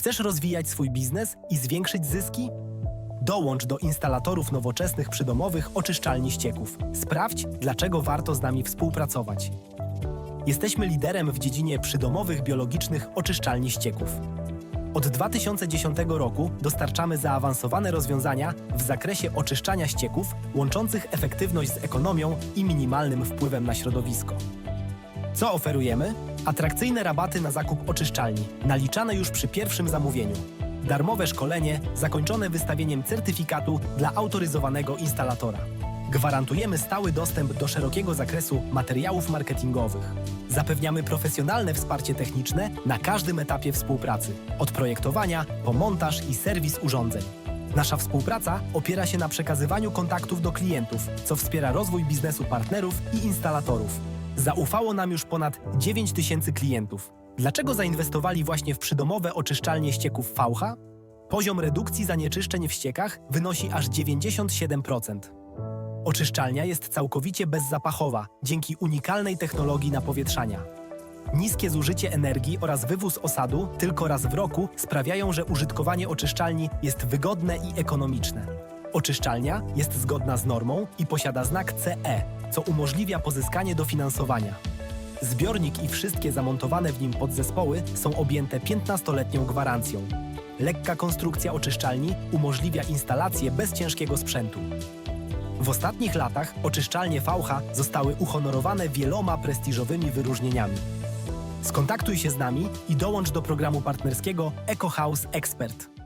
Chcesz rozwijać swój biznes i zwiększyć zyski? Dołącz do instalatorów nowoczesnych przydomowych oczyszczalni ścieków. Sprawdź, dlaczego warto z nami współpracować. Jesteśmy liderem w dziedzinie przydomowych biologicznych oczyszczalni ścieków. Od 2010 roku dostarczamy zaawansowane rozwiązania w zakresie oczyszczania ścieków, łączących efektywność z ekonomią i minimalnym wpływem na środowisko. Co oferujemy? Atrakcyjne rabaty na zakup oczyszczalni, naliczane już przy pierwszym zamówieniu. Darmowe szkolenie zakończone wystawieniem certyfikatu dla autoryzowanego instalatora. Gwarantujemy stały dostęp do szerokiego zakresu materiałów marketingowych. Zapewniamy profesjonalne wsparcie techniczne na każdym etapie współpracy, od projektowania po montaż i serwis urządzeń. Nasza współpraca opiera się na przekazywaniu kontaktów do klientów, co wspiera rozwój biznesu partnerów i instalatorów. Zaufało nam już ponad 9 tysięcy klientów. Dlaczego zainwestowali właśnie w przydomowe oczyszczalnie ścieków VH? Poziom redukcji zanieczyszczeń w ściekach wynosi aż 97%. Oczyszczalnia jest całkowicie bezzapachowa dzięki unikalnej technologii napowietrzania. Niskie zużycie energii oraz wywóz osadu tylko raz w roku sprawiają, że użytkowanie oczyszczalni jest wygodne i ekonomiczne. Oczyszczalnia jest zgodna z normą i posiada znak CE, co umożliwia pozyskanie dofinansowania. Zbiornik i wszystkie zamontowane w nim podzespoły są objęte 15-letnią gwarancją. Lekka konstrukcja oczyszczalni umożliwia instalację bez ciężkiego sprzętu. W ostatnich latach oczyszczalnie VH zostały uhonorowane wieloma prestiżowymi wyróżnieniami. Skontaktuj się z nami i dołącz do programu partnerskiego EcoHouse Expert.